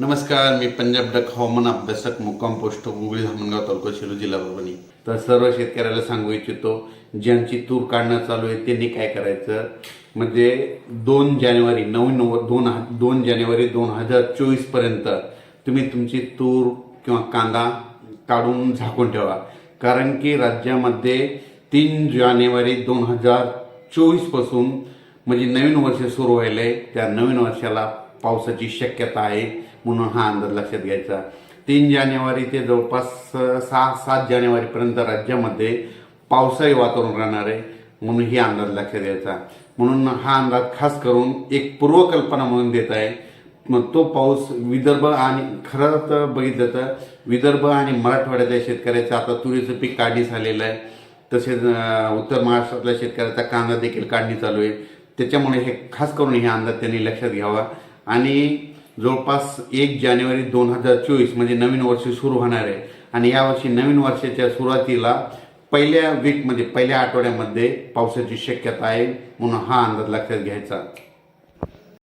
नमस्कार मी पंजाब डक हवामान अभ्यासक मुक्काम पोस्ट गुगळी धामणगाव तालुका शिरू जिल्हा परभणी. तर सर्व शेतकऱ्याला सांगू इच्छितो ज्यांची तूर काढणं चालू आहे त्यांनी काय करायचं? म्हणजे दोन जानेवारी नवीन नऊ दोन दोन जानेवारी दोन हजार चोवीसपर्यंत तुम्ही तुमची तूर किंवा कांदा काढून झाकून ठेवा. कारण की राज्यामध्ये तीन जानेवारी दोन हजार चोवीसपासून म्हणजे नवीन वर्ष सुरू व्हायलंय त्या नवीन वर्षाला पावसाची शक्यता आहे म्हणून हा अंदाज लक्षात घ्यायचा. तीन जानेवारी ते जवळपास सहा सात जानेवारीपर्यंत राज्यामध्ये पावसाळी वातावरण राहणार आहे म्हणून ही अंदाज लक्षात घ्यायचा. म्हणून हा अंदाज खास करून एक पूर्वकल्पना म्हणून देत आहे. मग तो पाऊस विदर्भ आणि खरं तर बघितलं तर विदर्भ आणि मराठवाड्यातल्या शेतकऱ्याचं आता तुरीचं पीक काढणी झालेलं आहे. तसेच उत्तर महाराष्ट्रातल्या शेतकऱ्याचा कांदा देखील काढणी चालू आहे. त्याच्यामुळे हे खास करून हे अंदाज त्यांनी लक्षात घ्यावा. आणि जवळपास एक जानेवारी दोन हजार चोवीस म्हणजे नवीन वर्ष सुरू होणार आहे. आणि यावर्षी नवीन वर्षाच्या सुरुवातीला पहिल्या वीकमध्ये पहिल्या आठवड्यामध्ये पावसाची शक्यता आहे म्हणून हा अंदाज लक्षात घ्यायचा.